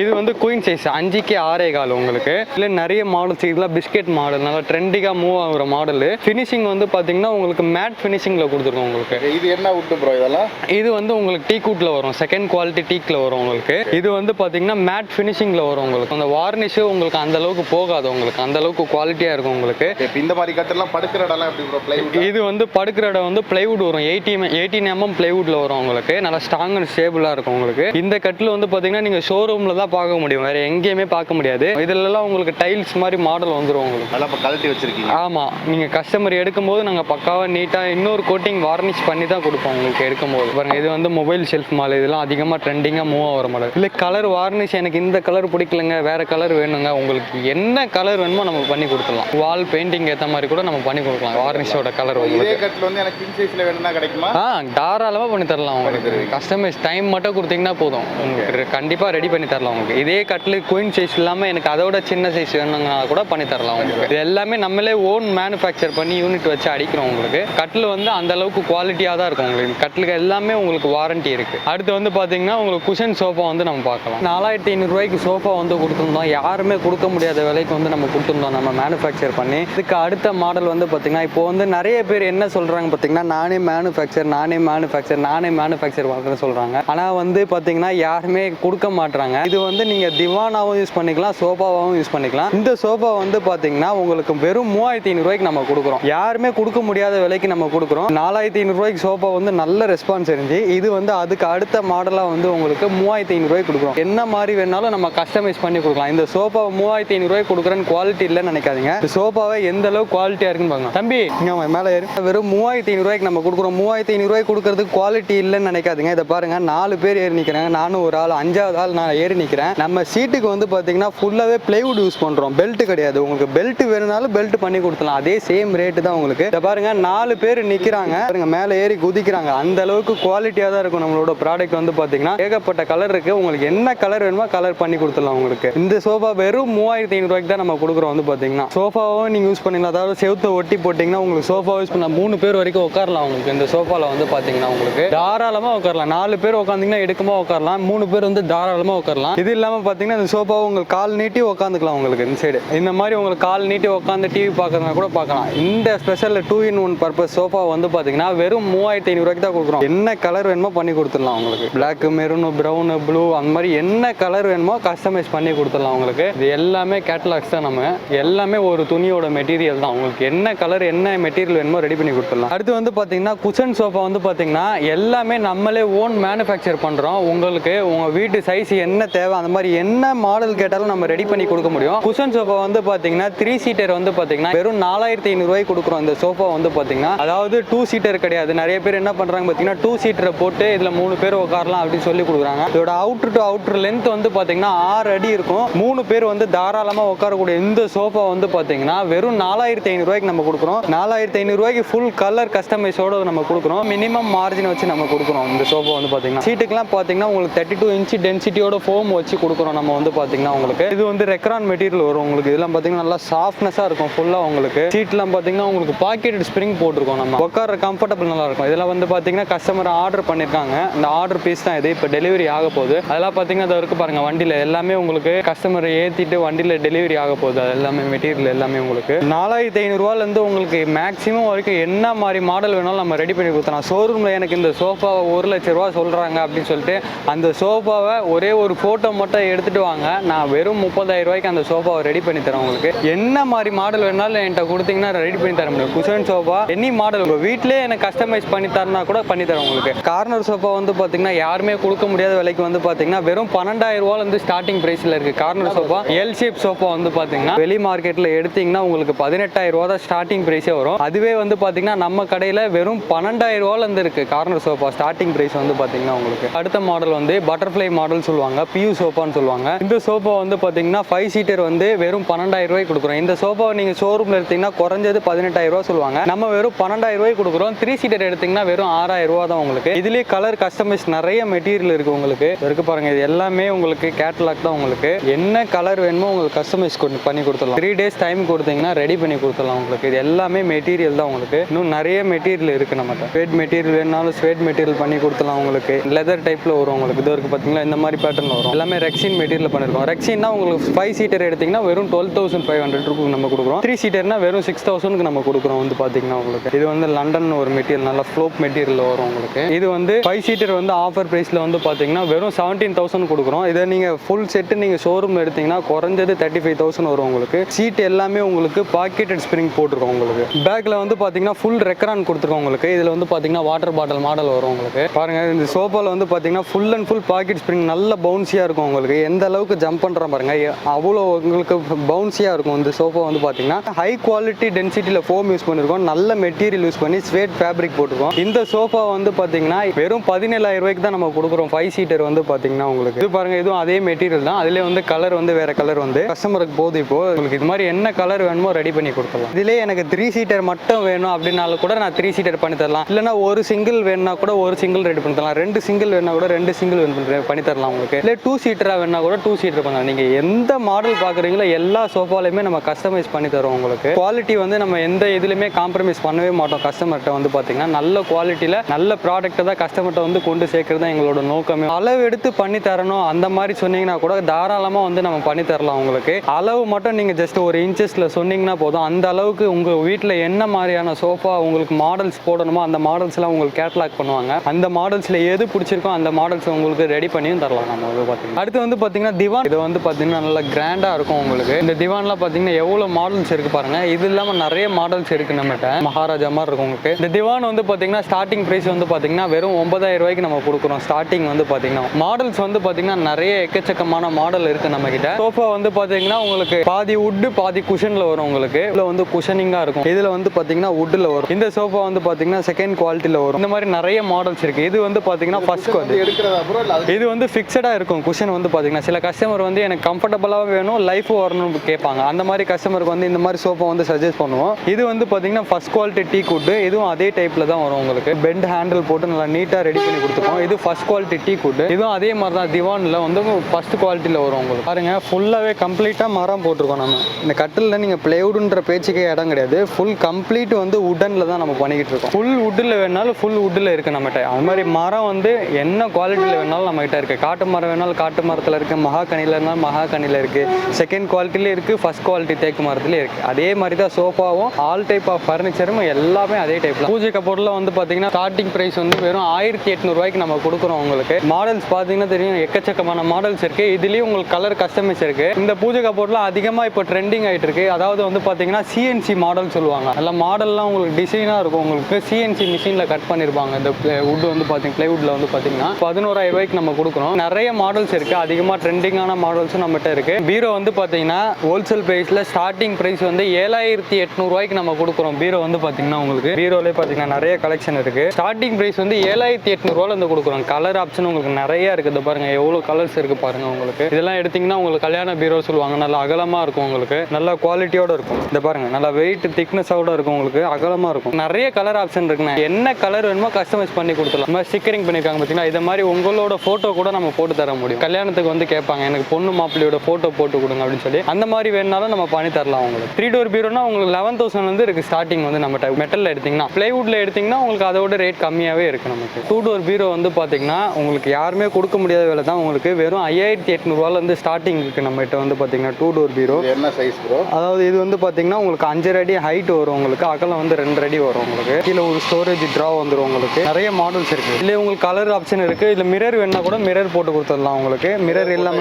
இது வந்து குயின் சைஸ் அஞ்சுக்கு ஆறே கால் உங்களுக்கு. இதுல நிறைய மாடல்ஸ் இதெல்லாம் பிஸ்கெட் மாடல் நல்லா ட்ரெண்டிங்காக மூவ் ஆகுற மாடல் ஃபினிஷிங் வந்து பார்த்தீங்கன்னா உங்களுக்கு மேட் ஃபினிஷிங்கில் கொடுத்துருக்கோம் உங்களுக்கு. இது என்ன விட்டு ப்ரோ இதெல்லாம்? இது வந்து உங்களுக்கு டீ கூட்டில் வரும். செகண்ட் குவாலிட்டி டீக்கில் வரும் உங்களுக்கு. இது வந்து பார்த்தீங்கன்னா மேட் ஃபினிஷிங்கில் வரும் உங்களுக்கு. அந்த வார்னிஷு உங்களுக்கு அந்த அளவுக்கு போகாது உங்களுக்கு. அந்த அளவுக்கு குவாலிட்டியாக இருக்கும் உங்களுக்கு. இந்த மாதிரி கட்டெல்லாம் படுக்கிற இடம்லாம் எப்படி ப்ரோ பிளைவுட் இது வந்து படுக்கிற இடம் வந்து பிளைவுட் வரும். எயிட்டி எயிட்டீன் எம்எம் பிளைவுட்ல வரும் உங்களுக்கு. நல்லா ஸ்ட்ராங் அண்ட் ஸ்டேபிளாக இருக்கும் உங்களுக்கு. இந்த கட்டில் வந்து பார்த்தீங்கன்னா நீங்கள் ஷோரூமில் தான் பார்க்க முடியும். வேற எங்கேயுமே பார்க்க முடியாது. இதுலலாம் உங்களுக்கு டைல்ஸ் மாதிரி மாடல் வந்துடும் உங்களுக்கு. நல்லா இப்போ கழட்டி வச்சிருக்கீங்க. ஆமாம் நீங்கள் கஸ்டமர் எடுக்கும்போது நாங்கள் பக்காவாக நீட்டாக இன்னொரு கோட்டிங் வார்னிஷ் பண்ணி தான் கொடுப்போம் உங்களுக்கு எடுக்கும்போது. பாருங்க இது வந்து மொபைல் ஷெல்ஃப் மாடல் இதெல்லாம் அதிகமாக ட்ரெண்டிங்காக மூவ் ஆகிற மாடல் இல்லை கலர் வார்னிஷ் எனக்கு இந்த கலர் பிடிக்கலங்க வேற கலர் வேணுங்க. உங்களுக்கு என்ன கலர் வேணுமோ நம்ம பண்ணி கொடுத்துடலாம். வால் பெயிண்டிங் ஏற்ற மாதிரி கூட நம்ம பண்ணி கொடுக்கலாம். வார்னிஷோட கலர் உங்களுக்கு. வந்து எனக்கு கிங் சைஸ்ல வேணும்னா கிடைக்குமா? ஆ தாராளமாக பண்ணி தரலாம் உங்களுக்கு. கஸ்டமைஸ் டைம் மட்டும் கொடுத்தீங்கன்னா போதும். உங்களுக்கு கண்டிப்பாக ரெடி பண்ணி தரலாம் உங்களுக்கு. இதே கட்டில் குயின் சைஸ் இல்லாமல் எனக்கு அதோட சின்ன சைஸ் வேணுங்கன்னா கூட பண்ணி தரலாம் உங்களுக்கு. இது எல்லாமே நம்மளே ஓன் மேனுஃபேக்சர் பண்ணி யூனிட் வச்சு அடிக்கிறோம் உங்களுக்கு. கட்டில் வந்து அந்த அளவுக்கு குவாலிட்டியாக தான் இருக்கும் உங்களுக்கு. கட்டிலுக்கு எல்லாமே உங்களுக்கு வாரண்டி இருக்கு. அடுத்து வந்து பார்த்தீங்கன்னா உங்களுக்கு குஷன் சோஃபா வந்து நம்ம பார்க்கலாம். நாலாயிரத்தி ஐநூறுரூவாய்க்கு சோஃபா வந்து கொடுத்துருந்தோம். யாருமே கொடுக்க முடியாத விலைக்கு வந்து நம்ம கொடுத்துருந்தோம். நம்ம மேனுஃபேக்சர் பண்ணி. இதுக்கு அடுத்த மாடல் வந்து பார்த்தீங்கன்னா இப்போ வந்து நிறைய பேர் என்ன சொல்கிறாங்க பார்த்தீங்கன்னா நானே மேனுஃபேக்சர் நானே மேனுஃபேக்சர் நானே மேனுஃபேக்சர் வாங்குறேன்னு சொல்கிறாங்க ஆனால் வந்து பார்த்தீங்கன்னா யாருமே கொடுக்க மாட்டுறாங்க இது வந்து நீங்கள் திவானாவும் யூஸ் பண்ணிக்கலாம் சோஃபாவாகவும் யூஸ் பண்ணிக்கலாம். இந்த சோஃபா வந்து பார்த்தீங்கன்னா உங்களுக்கு வெறும் மூவாயிரத்தி ஐநூறுரூவாய்க்கு நம்ம கொடுக்குறோம். யாருமே கொடுக்க முடியாத விலைக்கு நம்ம கொடுக்குறோம். நாலாயிரத்தி ஐநூறுரூவாய்க்கு சோஃபா வந்து நல்ல ரெஸ்பான்ஸ் இருந்துச்சு. இது வந்து அதுக்கு அடுத்த மாடலாக வந்து உங்களுக்கு மூவாயிரத்தி ஐநூறுரூவாய்க்கு கொடுக்குறோம். என்ன மாதிரி வேணாலும் நம்ம கஸ்டமைஸ் பண்ணி கொடுக்கலாம். இந்த சோஃபா மூவாயிரத்தி ஐநூறுரூவாய்க்கு கொடுக்குறேன்னு குவாலிட்டி இல்லைன்னு நினைக்காதீங்க. சோப்பாவை எந்த அளவுக்கு குவாலிட்டியாக இருக்குன்னு பாருங்க தம்பி இங்க மேலே ஏறி. வெறும் மூவாயிரத்தி ஐநூறுரூவாய்க்கு நம்ம கொடுக்குறோம். மூவாயிரத்தி ஐநூறுரூவாய்க்கு கொடுக்குறதுக்கு குவாலிட்டி இல்லைன்னு நினைக்காதீங்க. இதை பாருங்க நாலு பேர் ஏறி நிற்கிறாங்க நானும் ஒரு ஆள் அஞ்சாவது ஆள் நான் ஏறி நிற்கிறேன் நம்ம சீட்டுக்கு வந்து பார்த்தீங்கன்னா ஃபுல்லாகவே பிளைவுட் யூஸ் பண்ணுறோம் பெல்ட் கிடையாது. உங்களுக்கு பெல்ட் வேணும்னாலும் பெல்ட் பண்ணி கொடுத்துலாம் அதே சேம் ரேட்டு தான் உங்களுக்கு. இதை பாருங்க நாலு பேர் நிற்கிறாங்க பாருங்க மேலே ஏறி குதிக்கிறாங்க. அந்த அளவுக்கு குவாலிட்டியாக தான் இருக்கும் நம்மளோட ப்ராடக்ட் வந்து பார்த்தீங்கன்னா ஏகப்பட்ட கலர் இருக்கு. உங்களுக்கு என்ன கலர் வேணுமோ கலர் பண்ணி கொடுத்துடலாம் உங்களுக்கு. இந்த சோஃபா வெறும் மூவாயிரத்தி ஐநூறுவாய்க்கு தான் நம்ம கொடுக்குறோம் வந்து பார்த்தீங்கன்னா சோஃபாவும் நீங்கள் யூஸ் பண்ணிக்கலாம் அதாவது செவுத்தை ஒட்டி போட்டிங்கன்னா உங்களுக்கு சோஃபா யூஸ் பண்ணலாம் மூணு பேர் வரைக்கும் உட்காரலாம் உங்களுக்கு. இந்த சோஃபாவில் வந்து பார்த்தீங்கன்னா உங்களுக்கு. தாராளமாக உட்காரலாம். நாலு பேர் உட்காந்திங்கன்னா எடுக்குமா உட்காரலாம். மூணு பேர் வந்து தாராளமாக உட்காரலாம். இது இல்லாமல் பார்த்தீங்கன்னா இந்த சோஃபாவை உங்களுக்கு கால் நீட்டி உட்காந்துக்கலாம் உங்களுக்கு இந்த சைடு இந்த மாதிரி உங்களுக்கு கால் நீட்டி உட்காந்து டிவி பார்க்கறதுனா கூட பார்க்கலாம் இந்த special two in one purpose sofa வந்து பார்த்தீங்கன்னா வெறும் மூவாயிரத்தி ஐநூறுரூவாய்க்கு தான் கொடுக்குறோம். என்ன கலர் வேணுமோ பண்ணி கொடுத்துடலாம் உங்களுக்கு. பிளாக் மெரூனு ப்ரௌனு ப்ளூ அந்த மாதிரி என்ன கலர் வேணுமோ கஸ்டமைஸ் பண்ணி கொடுத்துடலாம் உங்களுக்கு. இது எல்லாமே கேட்டலாக்ஸ் தான் நம்ம. எல்லாமே ஒரு துணியோட மெட்டீரியல் தான். உங்களுக்கு என்ன கலர் என்ன மெட்டீரியல் வேணுமோ ரெடி பண்ணி கொடுத்துடலாம். அடுத்து வந்து பார்த்தீங்கன்னா குஷன் சோஃபா வந்து பார்த்தீங்கன்னா எல்லாமே நம்மளே ஓன் மேனுஃபேக்சர் பண்ணுறோம் உங்களுக்கு உங்கள் வீட்டு சைஸ் என்ன தேவை அந்த மாதிரி என்ன மாடல் கேட்டாலும் நம்ம ரெடி பண்ணி கொடுக்க முடியும். குஷன் சோஃபா வந்து பார்த்தீங்கன்னா த்ரீ சீட்டர் வந்து பார்த்தீங்கன்னா வெறும் நாலாயிரத்தி ஐநூறுரூவாய்க்கு கொடுக்குறோம். இந்த சோஃபா வந்து பார்த்தீங்கன்னா அதாவது டூ சீட்டர் கிடையாது. நிறைய பேர் என்ன பண்ணுறாங்க பார்த்தீங்கன்னா டூ சீட்டரை போட்டு இதில் மூணு பேர் உட்காரலாம் அப்படின்னு சொல்லி கொடுக்குறாங்க. இதோட அவுட்ரு டு அவுட்ரு லென்த் வந்து பார்த்தீங்கன்னா ஆறு அடி இருக்கும். மூணு பேர் வந்து தாராளமாக உட்காரக்கூடிய இந்த சோஃபா வந்து பார்த்தீங்கன்னா வெறும் நாலாயிரத்தி ஐநூறுரூவாய்க்கு நம்ம கொடுக்குறோம். நாலாயிரத்தி ஐநூறுரூவாய்க்கு ஃபுல் கலர் கஸ்டமைஸோட நம்ம கொடுக்குறோம். மினிமம் மார்ஜின் வச்சு நம்ம கொடுக்குறோம் இந்த சோஃபா வந்து பார்த்தீங்கன்னா. சீட்டுக்குலாம் பார்த்தீங்கன்னா உங்களுக்கு தேர்ட்டி டூ இன்ச்சு டென்சிட்டியோட ஃபோம் வச்சு கொடுக்குறோம் நம்ம வந்து பார்த்தீங்கன்னா உங்களுக்கு. இது வந்து ரெக்ரான் மெட்டீரியல் வரும் உங்களுக்கு. இதெல்லாம் பார்த்தீங்கன்னா நல்லா சாஃப்ட்னஸாக இருக்கும் ஃபுல்லாக உங்களுக்கு. சீட்லாம் பார்த்தீங்கன்னா உங்களுக்கு பாக்கெட் ஸ்ப்ரிங் போட்டிருக்கோம் நம்ம. உட்கார கம்ஃபர்டபுள் நல்லா இருக்கும். இதெல்லாம் வந்து பார்த்தீங்கன்னா கஸ்டமர் ஆர்டர் பண்ணியிருக்காங்க. அந்த ஆர்டர் பீஸ் தான் இது. இப்போ டெலிவரி ஆக போகுது. அதெல்லாம் பார்த்தீங்கன்னா அது இருக்கு பாருங்க வண்டியில் எல்லாமே உங்களுக்கு கஸ்டமர் ஏற்றிட்டு வண்டியில் டெலிவரி ஆக போகுது. அது எல்லாமே மெட்டீரியல் எல்லாமே உங்களுக்கு. நாலாயிரத்தி ஐநூறுரூவாலேருந்து உங்களுக்கு மேக்ஸிமம் வரைக்கும் என்ன மாதிரி மாடல் வேணாலும் நம்ம ரெடி பண்ணி கொடுத்தலாம் ஷோரூமில் எனக்கு இந்த சோஃபாவை ஒரு லட்ச ரூபா சொல்கிறாங்க அப்படின்னு சொல்லிட்டு அந்த சோஃபாவை ஒரே ஒரு ஃபோட்டோ மட்டும் எடுத்துகிட்டு வாங்க. நான் வெறும் முப்பதாயிரம் ரூபாய்க்கு அந்த சோஃபாவை ரெடி பண்ணி தரேன் உங்களுக்கு. என்ன மாதிரி மாடல் வேணாலும் என்கிட்ட கொடுத்தீங்கன்னா ரெடி பண்ணி தர முடியும். குஷன் சோஃபா எனி மாடல் உங்கள் வீட்டிலே எனக்கு கஸ்டமைஸ் பண்ணி தரனா கூட பண்ணி தரேன் உங்களுக்கு. கார்னர் சோஃபா வந்து பார்த்தீங்கன்னா யாருமே கொடுக்க முடியாத விலைக்கு வந்து பார்த்தீங்கன்னா வெறும் பன்னெண்டாயிரம் ரூபால இருந்து ஸ்டார்டிங் பிரைஸ்ல இருக்கு. Corner sofa L shape sofa வந்து பார்த்தீங்கன்னா வெளி மார்க்கெட்ல எடுத்தீங்கன்னா உங்களுக்கு பதினெட்டாயிரம் ரூபா தான் ஸ்டார்டிங் பிரைஸே வரும். அதுவே வந்து பார்த்தீங்கன்னா நம்ம கடையில் வெறும் பன்னெண்டாயிரம் ரூபால இருந்து இருக்கு. கார்னர் சோஃபா ஸ்டார்டிங் பிரைஸ் வந்து பார்த்தீங்கன்னா உங்களுக்கு. அடுத்த மாடல் வந்து பட்டர்ஃப்ளை மாடல் சொல்லுவாங்க. பியூ சோஃபான்னு சொல்லுவாங்க. இந்த சோஃபா வந்து பார்த்தீங்கன்னா ஃபைவ் சீட்டர் வந்து வெறும் பன்னெண்டாயிரம் ரூபாய்க்கு கொடுக்குறோம். இந்த சோஃபா நீங்க ஷோரூம்ல எடுத்தீங்கன்னா குறைஞ்சது பதினெட்டாயிரம் ரூபா சொல்லுவாங்க. நம்ம வெறும் பன்னெண்டாயிரம் ரூபாய்க்கு கொடுக்குறோம். த்ரீ சீட்டர் எடுத்தீங்கன்னா வெறும் ஆறாயிரம் ரூபா தான் உங்களுக்கு. இதுலயே கலர் கஸ்டமைஸ் நிறைய மெட்டீரியல் இருக்கு உங்களுக்கு. இருக்கு பாருங்க இது எல்லாமே உங்களுக்கு கேட்டலாக் தான் உங்களுக்கு. என்ன கலர் வேணுமோ உங்களுக்கு கஸ்டமைஸ் பண்ணி கொடுத்துடலாம். த்ரீ டேஸ் டைம் கொடுத்தீங்கன்னா ரெடி பண்ணி கொடுத்துடலாம் உங்களுக்கு. இது எல்லாமே மெட்டீரியல் தான் உங்களுக்கு. இன்னும் நிறைய மெட்டீரியல் இருக்கு நம்மகிட்ட. ஸ்வேட் மெட்டீரியல் வேணாலும் ஸ்வேட் மெட்டீரியல் பண்ணி கொடுத்துடலாம் உங்களுக்கு. லெதர் டைப்ல வரும் உங்களுக்கு. இது இருக்கு பாத்தீங்களா இந்த மாதிரி பேட்டர்ன் வரும். எல்லாமே ரெக்ஸின் மெட்டீரியல் பண்ணிருக்கோம். ரெக்ஸின்னா உங்களுக்கு ஃபைவ் சீட்டர் எடுத்தீங்கன்னா வெறும் twelve thousand five hundred rupees நம்ம கொடுக்குறோம். த்ரீ சீட்டர்னா வெறும் சிக்ஸ் தௌசண்ட்க்கு நம்ம கொடுக்குறோம் வந்து பாத்தீங்கன்னா உங்களுக்கு. இது வந்து லண்டன் ஒரு மெட்டீரியல் நல்லா ஃப்ளோப் மெட்டீரியல் வரும் உங்களுக்கு. இது வந்து ஃபைவ் சீட்டர் வந்து ஆஃபர் ப்ரைஸில் வந்து பார்த்தீங்கன்னா வெறும் செவன்டீன் தௌசண்ட் கொடுக்குறோம். இதை நீங்கள் ஃபுல் செட்டு நீங்கள் ஷோரூம் எடுத்தீங்கன்னா குறைஞ்சது தேர்ட்டி ஃபைவ் தௌசண்ட் வரும் உங்களுக்கு. சீட் எல்லாமே உங்களுக்கு பாக்கெட்டட் ஸ்ப்ரிங் போட்டிருக்கோம் உங்களுக்கு. பேக்கில் வந்து பார்த்தீங்கன்னா ஃபுல் ரெக்கரான் கொடுத்துருக்கோம் உங்களுக்கு. இதில் வந்து பார்த்தீங்கன்னா வாட்டர் பாட்டில் மாடல் வரும் உங்களுக்கு. பாருங்க இந்த சோஃபாவில் வந்து பார்த்தீங்கன்னா full and full pocket spring நல்ல பவுன்ஸியாக இருக்கும் உங்களுக்கு. எந்த அளவுக்கு ஜம்ப் பண்ணுற பாருங்க. அவ்வளோ உங்களுக்கு பவுன்ஸியாக இருக்கும் இந்த சோஃபா வந்து பார்த்தீங்கன்னா ஹை குவாலிட்டி டென்சிட்டியில் ஃபோம் யூஸ் பண்ணிருக்கோம். நல்ல மெட்டீரியல் யூஸ் பண்ணி ஸ்வேட் ஃபேப்ரிக் இருக்கும் இந்த சோஃபா வந்து பாத்தீங்கன்னா வெறும் பதினேழாயிரம் ரூபாய்க்கு தான் நம்ம கொடுக்குறோம். ஃபைவ் சீட்டர் வந்து பாத்தீங்கன்னா உங்களுக்கு. இது பாருங்க இதுவும் அதே மெட்டீரியல் தான். அதுலேயே வந்து கலர் வந்து வேற கலர் வந்து. கஸ்டமருக்கு போகுது இப்போ. உங்களுக்கு இது மாதிரி என்ன கலர் வேணுமோ ரெடி பண்ணி கொடுக்கலாம் இதுலேயே எனக்கு த்ரீ சீட்டர் மட்டும் வேணும் அப்படின்னாலும் கூட நான் த்ரீ சீட்டர் பண்ணி தரலாம். இல்லைன்னா ஒரு சிங்கிள் வேணும்னா கூட ஒரு சிங்கிள் ரெடி பண்ணி தரலாம். ரெண்டு சிங்கிள் வேணா கூட ரெண்டு சிங்கிள் பண்ணி தரலாம் உங்களுக்கு. இல்லை டூ சீட்டராக வேணா கூட டூ சீட்டர் பண்ணலாம். நீங்கள் எந்த மாடல் பார்க்குறீங்களோ எல்லா சோஃபாலையுமே நம்ம கஸ்டமைஸ் பண்ணி தரோம் உங்களுக்கு. குவாலிட்டி வந்து நம்ம எந்த இதுலையுமே காம்ப்ரமைஸ் பண்ணவே மாட்டோம். கஸ்டமர்கிட்ட வந்து பார்த்தீங்கன்னா நல்ல குவாலிட்டியில் நல்ல ப்ராடக்ட்டை தான் கஸ்டமர்கிட்ட வந்து கொண்டு சேர்க்கறது தான் எங்களோட நோக்கமே. அளவு எடுத்து பண்ணி தரணும் அந்த மாதிரி சொன்னீங்கன்னா கூட தாராளமாக வந்து நம்ம பண்ணி தரலாம் உங்களுக்கு. அளவு மட்டும் நீங்கள் ஜஸ்ட் ஒரு இன்ச்சஸில் சொன்னீங்கன்னா போதும். அந்த அளவுக்கு உங்கள் வீட்டில் என்ன மாதிரியான சோஃபா உங்களுக்கு மாடல்ஸ் போடணுமோ அந்த மாடல்ஸ்லாம் உங்களுக்கு கேட்லாக் பண்ணுவாங்க. அந்த மாடல்ஸில் எது பிடிச்சிருக்கோ அந்த மாடல்ஸ் உங்களுக்கு ரெடி பண்ணியும் தரலாம் நம்ம வந்து பார்த்தீங்கன்னா அடுத்து வந்து பார்த்தீங்கன்னா திவான். இது வந்து பார்த்தீங்கன்னா நல்லா கிராண்டாக இருக்கும் உங்களுக்கு. இந்த திவான்லாம் பார்த்தீங்கன்னா எவ்வளோ மாடல்ஸ் இருக்கு பாருங்கள் இது இல்லாமல் நிறைய மாடல்ஸ் இருக்கு நம்மகிட்ட. மகாராஜா மாதிரி இருக்கும் உங்களுக்கு. இந்த திவான் வந்து பார்த்தீங்கன்னா ஸ்டார்டிங் ப்ரைஸ் வந்து பார்த்தீங்கன்னா வெறும் ஒன்பதாயிரம் ரூபாய்க்கு நம்ம கொடுக்குறோம். ஸ்டார்டிங் வந்து பார்த்தீங்கன்னா. மாடல்ஸ் வந்து பார்த்தீங்கன்னா நிறைய எக்கச்சக்கமான மாடல் இருக்கு நம்ம கிட்ட சோஃபா வந்து பார்த்தீங்கன்னா உங்களுக்கு பாதி வுட்டு பாதி குஷன்ல வரும் உங்களுக்கு. இதுல வந்து குஷனிங்கா இருக்கும். இதுல வந்து பார்த்தீங்கன்னா வுட்ல வரும். இந்த சோஃபா வந்து பார்த்தீங்கன்னா செகண்ட் குவாலிட்டியில் வரும். இந்த மாதிரி நிறைய மாடல்ஸ் இருக்கு. இது வந்து பார்த்தீங்கன்னா ஃபர்ஸ்ட் குவாலிட்டி இது வந்து ஃபிக்ஸடாக இருக்கும். குஷன் வந்து பார்த்தீங்கன்னா. சில கஸ்டமர் வந்து எனக்கு கம்ஃபர்டபுளாக வேணும் லைஃப் வரணும்னு கேட்பாங்க. அந்த மாதிரி கஸ்டமருக்கு வந்து இந்த மாதிரி சோஃபா வந்து சஜஸ்ட் பண்ணுவோம். இது வந்து பார்த்தீங்கன்னா ஃபர்ஸ்ட் குவாலிட்டி டீ குட்டு இதுவும் அதே டைப்பில் தான் வரும் உங்களுக்கு. பெண்ட் ஹேண்டில் போட்டு நல்லா நீட்டாக ரெடி பண்ணி கொடுத்துருக்கோம் இது ஃபர்ஸ்ட் குவாலிட்டி டீ குட்டு. இதுவும் அதே மாதிரி தான் திவானில் வந்து ஃபர்ஸ்ட் குவாலிட்டியில் வரும் உங்களுக்கு. பாருங்க ஃபுல்லாகவே கம்ப்ளீட்டாக மரம் போட்டிருக்கோம் நம்ம. இந்த கட்டிலில் நீங்கள் பிளேவுடுன்ற பேச்சுக்கே இடம் கிடையாது. ஃபுல் கம்ப்ளீட் வந்து உடனில் தான் நம்ம பண்ணிக்கிட்டு இருக்கோம். ஃபுல் வுட்டில் வேணாலும் ஃபுல் வுட்டில் இருக்குது நம்மகிட்ட. அது மாதிரி மரம் வந்து என்ன குவாலிட்டியில் வேணாலும் நம்மகிட்ட இருக்குது காட்டு மரம் வேணாலும் காட்டு மரத்தில் இருக்குது மகா இருந்தாலும் மகா இருக்குது செகண்ட் குவாலிட்டிலே இருக்குது ஃபர்ஸ்ட் குவாலிட்டி தேக்கு மரத்துலேயே இருக்குது அதே மாதிரி தான் சோஃபாவும் ஆல் டைப் ஆஃப் ஃபர்னிச்சரும் எல்லாமே அதே டைப்ல பூஜை கபோர்டில் வந்து பார்த்தீங்கன்னா ஸ்டார்டிங் ப்ரைஸ் வந்து வெறும் ஆயிரத்தி எட்நூறுவாய்க்கு நம்ம கொடுக்குறோம் உங்களுக்கு. மாடல்ஸ் பார்த்தீங்கன்னா தெரியும் எக்கச்சக்கமான மாடல்ஸ் இருக்கு. இதுலேயும் உங்களுக்கு கலர் கஸ்டமைஸ் இருக்கு. இந்த பூஜை கபோர்ட்லாம் அதிகமாக இப்போ ட்ரெண்டிங் ஆயிட்டு இருக்கு. அதாவது வந்து பார்த்தீங்கன்னா சிஎன்சி மாடல் சொல்லுவாங்க. நல்ல மாடல்லாம் உங்களுக்கு டிசைனாக இருக்கும். உங்களுக்கு சிஎன்சி மிஷினில் கட் பண்ணியிருப்பாங்க இந்த வுட் வந்து பார்த்தீங்கன்னா பிளைவுட்ல வந்து பார்த்தீங்கன்னா பதினோராயிரம் ரூபாய்க்கு நம்ம கொடுக்குறோம். நிறைய மாடல்ஸ் இருக்கு. அதிகமாக ட்ரெண்டிங்கான மாடல்ஸும் நம்மகிட்ட இருக்கு. பீரோ வந்து பார்த்தீங்கன்னா ஹோல்சேல் ப்ரைஸில் ஸ்டார்டிங் ப்ரைஸ் வந்து ஏழாயிரத்தி எட்நூறுவாய்க்கு நம்ம கொடுக்குறோம். பீரோ வந்து பார்த்தீங்கன்னா உங்களுக்கு. பீரோலே பார்த்தீங்கன்னா நிறைய கலெக்ஷன் இருக்கு. ஸ்டார்டிங் ப்ரைஸ் வந்து ஏழாயிரத்தி எட்நூறுவால இருந்து கொடுக்குறோம். கலர் ஆப்ஷன் உங்களுக்கு நிறைய இருக்குது இந்த பாருங்க எவ்வளோ கலர்ஸ் இருக்கு பாருங்க உங்களுக்கு. இதெல்லாம் எடுத்தீங்கன்னா உங்களுக்கு கல்யாண பீரோ சொல்லுவாங்க. நல்லா அகலமா இருக்கும் உங்களுக்கு. நல்ல குவாலிட்டியோட இருக்கும். இந்த பாருங்க நல்லா வெயிட் திக்னஸோட இருக்கும் உங்களுக்கு. அகலமா இருக்கும். நிறைய கலர் ஆப்ஷன் இருக்குண்ணே. என்ன கலர் வேணுமோ கஸ்டமைஸ் பண்ணி கொடுத்துலாம் இந்த மாதிரி ஸ்டிக்கரிங் பண்ணிருக்காங்க பார்த்தீங்கன்னா இதை மாதிரி உங்களோட ஃபோட்டோ கூட நம்ம போட்டு தர முடியும். கல்யாணத்துக்கு வந்து கேட்பாங்க எனக்கு பொண்ணு மாப்பிள்ளையோட ஃபோட்டோ போட்டு கொடுங்க அப்படின்னு சொல்லி. அந்த மாதிரி வேணுனாலும் நம்ம பண்ணி தரலாம் உங்களுக்கு. த்ரீ டோர் பீரோனா உங்களுக்கு லெவன் தௌசண்ட் வந்து இருக்கு ஸ்டார்டிங் வந்து நம்ம மெட்டலில் எடுத்தீங்கன்னா பிளைவுட்ல எடுத்தீங்கன்னா உங்களுக்கு அதோட ரேட் கம்மியாகவே இருக்கு நமக்கு. டூ டோர் பீரோ வந்து பார்த்தீங்கன்னா உங்களுக்கு யாருமே கொடுக்க முடியாத விலை தான் உங்களுக்கு. வெறும் ஐயாயிரத்தி எட்நூறுவால இருந்து ஸ்டார்டிங் இருக்கு நம்ம கிட்ட வந்து பார்த்தீங்கன்னா டூ டோர் பீரோ என்ன சைஸ் ப்ரோ அதாவது இது வந்து பார்த்தீங்கன்னா உங்களுக்கு அஞ்சரை அடி ஹைட் வரும் உங்களுக்கு. அகலம் வந்து ரெண்டு அடி வரும் உங்களுக்கு. கீழே ஒரு ஸ்டோரேஜ் ட்ரா வந்துடும் உங்களுக்கு. நிறைய மாடல்ஸ் இருக்கு. இல்லை உங்களுக்கு கலர் ஆப்ஷன் இருக்கு. இல்லை மிரர் வேணா கூட மிரர் போட்டு கொடுத்துடலாம் உங்களுக்கு. மிரர் எவ்வளோ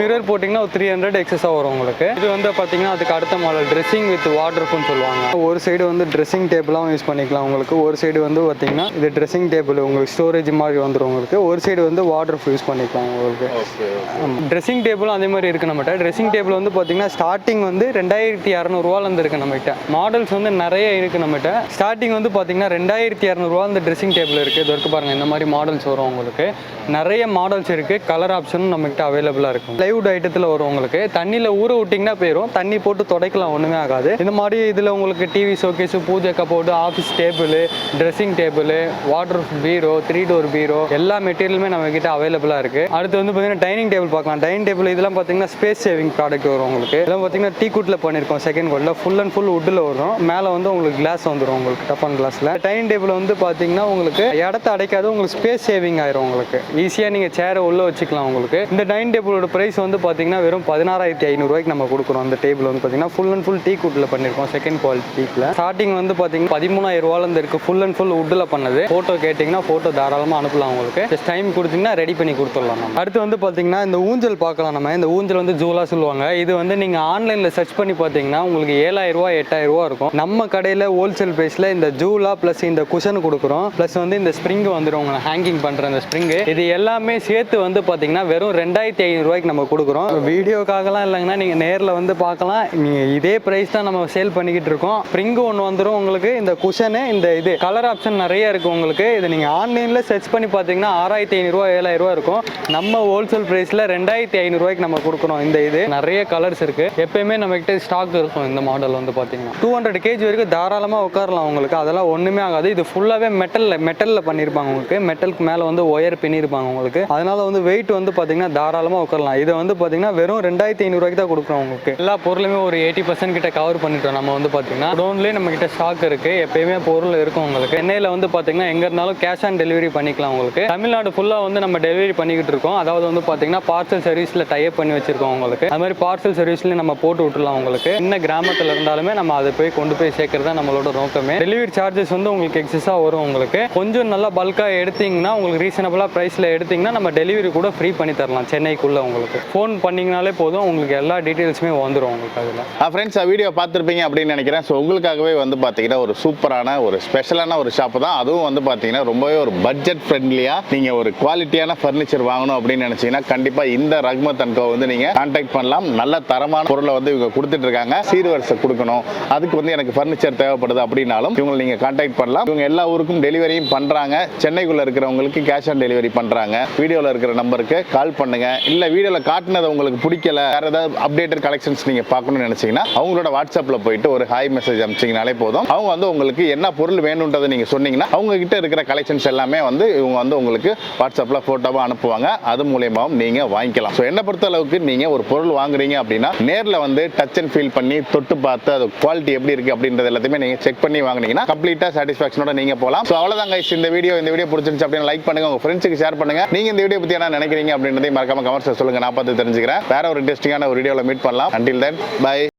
மிரர் போட்டிங்கன்னா ஒரு த்ரீ ஹண்ட்ரட் எக்ஸஸாக வரும் உங்களுக்கு. இது வந்து பார்த்தீங்கன்னா அதுக்கு அடுத்த மாடல் ட்ரெஸ்ஸிங் வித் வாட்டர்ஃப்னு சொல்லுவாங்க. ஒரு சைடு வந்து ட்ரெஸ்ஸிங் டேபிளாகவும் யூஸ் பண்ணிக்கலாம் உங்களுக்கு. ஒரு ஒரு சைடு வந்து பார்த்தீங்கன்னா இது ட்ரெஸ்ஸிங் டேபிள் உங்களுக்கு ஸ்டோரேஜ் மாதிரி வந்துடும் உங்களுக்கு. ஒரு சைடு வந்து வாட்டர் யூஸ் பண்ணிக்கலாம் உங்களுக்கு. ட்ரெஸ்ஸிங் டேபிளும் அதே மாதிரி இருக்கு நம்மகிட்ட. ட்ரெஸ்ஸிங் டேபிள் வந்து பார்த்தீங்கன்னா ஸ்டார்டிங் வந்து ரெண்டாயிரத்தி இரநூறுவாலேருந்து இருக்கு நம்மகிட்ட. மாடல்ஸ் வந்து நிறைய இருக்கு நம்மகிட்ட. ஸ்டார்டிங் வந்து பார்த்தீங்கன்னா ரெண்டாயிரத்தி இரநூறுவா இந்த ட்ரெஸ்ஸிங் டேபிள் இருக்கு. இது வரைக்கும் பாருங்க இந்த மாதிரி மாடல்ஸ் வரும் உங்களுக்கு. நிறைய மாடல்ஸ் இருக்கு. கலர் ஆப்ஷனும் நம்மகிட்ட அவைலபிளாக இருக்கும் லைவுட் ஐட்டத்தில் வரும் உங்களுக்கு. தண்ணியில் ஊற விட்டிங்கன்னா போயிடும் தண்ணி போட்டு துடைக்கலாம் ஒன்றுமே ஆகாது. இந்த மாதிரி இதில் உங்களுக்கு டிவி ஷோகேஸு பூஜை cupboard office table dressing table water பீரோ த்ரீ டோர் பீரோ எல்லா மெட்டீரியலுமே நம்ம கிட்ட அவைலபிளாக இருக்கு. அடுத்து வந்து பார்த்தீங்கன்னா டைனிங் டேபிள் பார்க்கலாம். டைனிங் டேபிள் இதெல்லாம் பார்த்தீங்கன்னா ஸ்பேஸ் சேவிங் ப்ராடக்ட் வரும் உங்களுக்கு. இதெல்லாம் பார்த்தீங்கன்னா டீ குட்டில் பண்ணியிருக்கோம் செகண்ட் கோட்டில் ஃபுல் அண்ட் ஃபுல் வுட்டில் வரும். மேலே வந்து உங்களுக்கு கிளாஸ் வந்துடும் உங்களுக்கு டஃபன் கிளாஸில் டைனிங் டேபிள் வந்து பார்த்தீங்கன்னா உங்களுக்கு இடத்த அடைக்காது உங்களுக்கு ஸ்பேஸ் சேவிங் ஆயிரும் உங்களுக்கு. ஈஸியாக நீங்கள் சேரை உள்ளே வச்சுக்கலாம் உங்களுக்கு. இந்த டைனிங் டேபிளோட ப்ரைஸ் வந்து பார்த்தீங்கன்னா வெறும் பதினாறாயிரத்தி ஐநூறுரூவாய்க்கு நம்ம கொடுக்குறோம். அந்த டேபிள் வந்து பார்த்தீங்கன்னா ஃபுல் அண்ட் ஃபுல் டீ குட்டில் பண்ணியிருக்கோம் செகண்ட் குவாலிட்டி டீக்கில் ஸ்டார்டிங் வந்து பார்த்தீங்கன்னா பதிமூணாயிரம் ரூபாலேருந்து இருக்கு. ஃபுல் அண்ட் ஃபுல் வுட்டில் பண்ணது. ஃபோட்டோ கேட்டிங்கன்னா ஃபோட்டோ தாராளமாக அனுப்பலாம் உங்களுக்கு. ஜஸ்ட் டைம் கொடுத்தீங்கன்னா ரெடி பண்ணி கொடுத்துடலாம் நம்ம. அடுத்து வந்து பார்த்தீங்கன்னா இந்த ஊஞ்சல் பார்க்கலாம் நம்ம. இந்த ஊஞ்சல் வந்து ஜூலாக சொல்லுவாங்க. இது வந்து நீங்கள் ஆன்லைனில் சர்ச் பண்ணி பார்த்தீங்கன்னா உங்களுக்கு ஏழாயிரம் ரூபா எட்டாயிரம் ரூபா இருக்கும். நம்ம கடையில் ஹோல்சேல் பேஸில் இந்த ஜூலா ப்ளஸ் இந்த குஷன் கொடுக்குறோம். ப்ளஸ் வந்து இந்த ஸ்ப்ரிங் வந்துடும் உங்களை ஹேங்கிங் பண்ணுற அந்த ஸ்ப்ரிங் இது எல்லாமே சேர்த்து வந்து பார்த்தீங்கன்னா வெறும் ரெண்டாயிரத்தி ஐநூறுரூவாய்க்கு நம்ம கொடுக்குறோம். வீடியோக்காகலாம் இல்லைங்கன்னா நீங்கள் நேரில் வந்து பார்க்கலாம். நீங்கள் இதே ப்ரைஸ் தான் நம்ம சேல் பண்ணிக்கிட்டு இருக்கோம். ஸ்ப்ரிங் ஒன்று வந்துடும் உங்களுக்கு. இந்த குஷனு இந்த இது. கலர் ஆப்ஷன் நிறைய இருக்குது உங்களுக்கு. இது நீங்கள் ஆன்லைனில் சர்ச் பண்ணி பார்த்தீங்கன்னா ஆறாயிரத்தி ஐநூறுரூவா ஏழாயிரரூவா இருக்கும். நம்ம ஹோல்சேல் ப்ரைஸில் ரெண்டாயிரத்தி ஐநூறுரூவாய்க்கு நம்ம கொடுக்குறோம் இந்த இது. நிறைய கலர்ஸ் இருக்குது எப்பயுமே நம்மகிட்ட ஸ்டாக் இருக்கும் இந்த மாடல் வந்து பார்த்தீங்கன்னா. டூ ஹண்ட்ரட் கேஜி வரைக்கும் தாராளமாக உட்காரலாம் உங்களுக்கு. அதெல்லாம் ஒன்றுமே ஆகாது. இது ஃபுல்லாகவே மெட்டலில் மெட்டலில் பண்ணியிருப்பாங்க உங்களுக்கு. மெட்டலுக்கு மேலே வந்து ஒயர் பின்னிருப்பாங்க உங்களுக்கு. அதனால வந்து வெயிட் வந்து பார்த்தீங்கன்னா தாராளமாக உட்காரலாம். இதை வந்து பார்த்தீங்கன்னா வெறும் ரெண்டாயிரத்தி ஐநூறுரூவாய்க்கு தான் கொடுக்குறோம் உங்களுக்கு. எல்லா பொருளுமே ஒரு எயிட்டி பர்சன்ட் கிட்ட கவர் பண்ணிட்டோம் நம்ம வந்து பார்த்தீங்கன்னா. டோன்லேயே நம்ம கிட்ட ஸ்டாக் இருக்கு. எப்பயுமே பொருள் இருக்கும் உங்களுக்கு. சென்னையில் வந்து பார்த்தீங்கன்னா எங்கே இருந்தாலும் கேஷ் ஆன் டெலிவரி பண்ணிக்கலாம் உங்களுக்கு. தமிழ்நாடு ஃபுல்லாக வந்து நம்ம டெலிவரி பண்ணிக்கிட்டு இருக்கோம். அதாவது வந்து பார்த்தீங்கன்னா பார்சல் சர்வீஸில் டைப் பண்ணி வச்சிருக்கோம் உங்களுக்கு. அது மாதிரி பார்சல் சர்வீஸ்லேயும் நம்ம போட்டு விட்டுலாம் உங்களுக்கு. என்ன கிராமத்தில் இருந்தாலுமே நம்ம அதை போய் கொண்டு போய் சேர்க்கறது தான் நம்மளோட நோக்கமே. டெலிவரி சார்ஜஸ் வந்து உங்களுக்கு எக்ஸஸாக வரும் உங்களுக்கு. கொஞ்சம் நல்லா பல்காக எடுத்தீங்கன்னா உங்களுக்கு ரீசனபிளாக ப்ரைஸில் எடுத்தீங்கன்னா நம்ம டெலிவரி கூட ஃப்ரீ பண்ணி தரலாம் சென்னைக்குள்ளே உங்களுக்கு. ஃபோன் பண்ணிங்கனாலே போதும் உங்களுக்கு எல்லா டீட்டெயில்ஸுமே வந்துடும் உங்களுக்கு அதில். ஃப்ரெண்ட்ஸ் வீடியோ பார்த்துருப்பீங்க அப்படின்னு நினைக்கிறேன். ஸோ உங்களுக்காகவே வந்து பார்த்தீங்கன்னா ஒரு சூப்பரான ஒரு ஸ்பெஷலான ஒரு ஷாப்பு தான். அதுவும் வந்து பார்த்தீங்கன்னா ரொம்பவே ஒரு பட்ஜெட் ஃப்ரெண்ட்லியாக நீங்கள் ஒரு குவாலிட்டியான ஃபர்னிச்சர் வாங்கணும் அப்படின்னு நினச்சிங்கன்னா கண்டிப்பாக இந்த ரக்மத் அண்ட் கோ வந்து நீங்கள் கான்டாக்ட் பண்ணலாம். நல்ல தரமான பொருளை வந்து இவங்க கொடுத்துட்டு இருக்காங்க. சீர்வரிசை கொடுக்கணும். அதுக்கு வந்து எனக்கு ஃபர்னிச்சர் தேவைப்படுது அப்படின்னாலும் இவங்களை நீங்கள் கான்டாக்ட் பண்ணலாம். இவங்க எல்லா ஊருக்கும் டெலிவரியும் பண்ணுறாங்க சென்னைக்குள்ளே இருக்கிறவங்களுக்கு கேஷ் ஆன் டெலிவரி பண்ணுறாங்க வீடியோவில் இருக்கிற நம்பருக்கு கால் பண்ணுங்க. இல்லை வீடியோவில் காட்டினது உங்களுக்கு பிடிக்கல. வேறு ஏதாவது அப்டேட்டட் கலெக்ஷன்ஸ் நீங்கள் பார்க்கணும்னு நினச்சிங்கன்னா அவங்களோட வாட்ஸ்அப்பில் போயிட்டு ஒரு ஹாய் மெசேஜ் அனுப்பிச்சிங்கனாலே போதும். அவங்க வந்து உங்களுக்கு என்ன பொருள் பண்ணுறது நீங்கள் சொன்னீங்கன்னா அவங்க கிட்ட இருக்கிற கலெக்ஷன்ஸ் எல்லாமே வந்து இவங்க வந்து உங்களுக்கு வாட்ஸ்அப்பில் ஃபோட்டோவாக அனுப்புவாங்க. அது மூலியமாகவும் நீங்கள் வாங்கிக்கலாம். ஸோ என்னை பொறுத்த அளவுக்கு நீங்கள் ஒரு பொருள் வாங்குறீங்க அப்படின்னா நேரில் வந்து டச் அண்ட் ஃபீல் பண்ணி தொட்டு பார்த்து அது குவாலிட்டி எப்படி இருக்குது அப்படின்றது எல்லாத்தையுமே நீங்கள் செக் பண்ணி வாங்கினீங்கன்னா கம்ப்ளீட்டாக சாட்டிஸ்ஃபேக்ஷனோட நீங்கள் போகலாம். ஸோ அவ்வளோதான் இந்த வீடியோ இந்த வீடியோ பிடிச்சிருந்துச்சு அப்படின்னு லைக் பண்ணுங்கள் உங்கள் ஃப்ரெண்ட்ஸுக்கு ஷேர் பண்ணுங்க. நீங்கள் இந்த வீடியோ பற்றி என்ன நினைக்கிறீங்க அப்படின்றதையும் மறக்காம கமெண்ட்ஸில் சொல்லுங்கள் நான் பார்த்து தெரிஞ்சுக்கிறேன். வேற ஒரு இன்ட்ரெஸ்டிங்கான ஒரு வீடியோவில் மீட் பண்ணலாம். Until then by